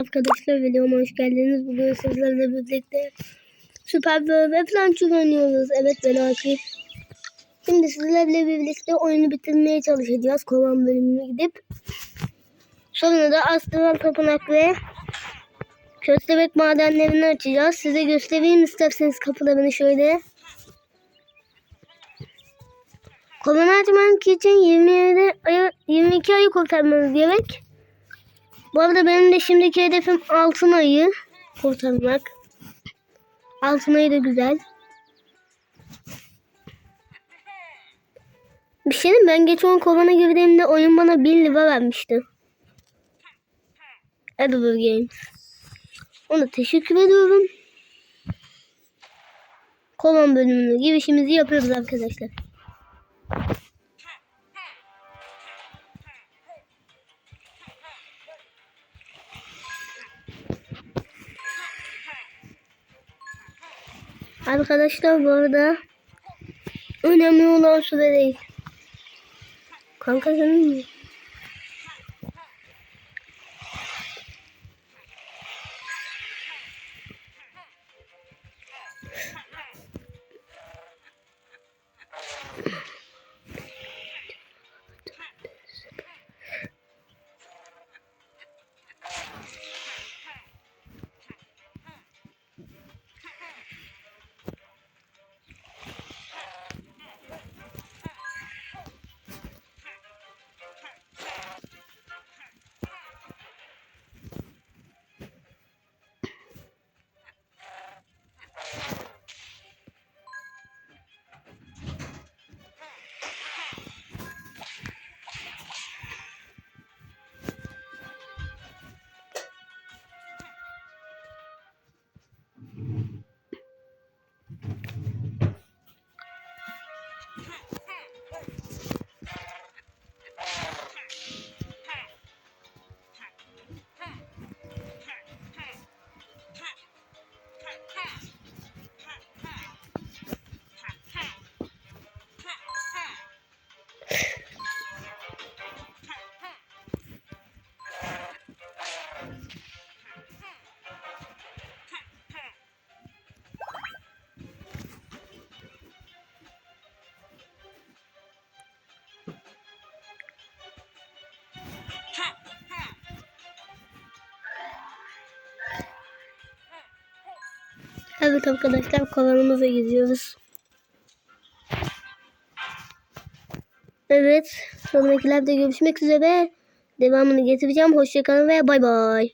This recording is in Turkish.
Arkadaşlar videoma hoş geldiniz. Bugün sizlerle birlikte Süper Bowl ve Plançur oynuyoruz. Evet ben Akif. Şimdi sizlerle birlikte oyunu bitirmeye çalışacağız. Kovan bölümüne gidip. Sonra da Astral Tapınak ve Köstebek madenlerini açacağız. Size göstereyim isterseniz kapılarını şöyle. Kovanı açmak için 27 ayı, 22 ayı kurtarmanız gerek. Bu arada benim de şimdiki hedefim altın ayı kurtarmak. Altın ayı da güzel. Bir şey diyeyim ben geçen kovana girdiğimde oyun bana 1 lira vermişti. Edible Games. Ona teşekkür ediyorum. Kovan bölümüne girişimizi yapıyoruz arkadaşlar. Arkadaşlar bu arada önemli olan süre değil. Kanka senin mi? Evet arkadaşlar kovanımıza gidiyoruz. Evet. Sonrakilerde görüşmek üzere. Devamını getireceğim. Hoşçakalın ve bay bay.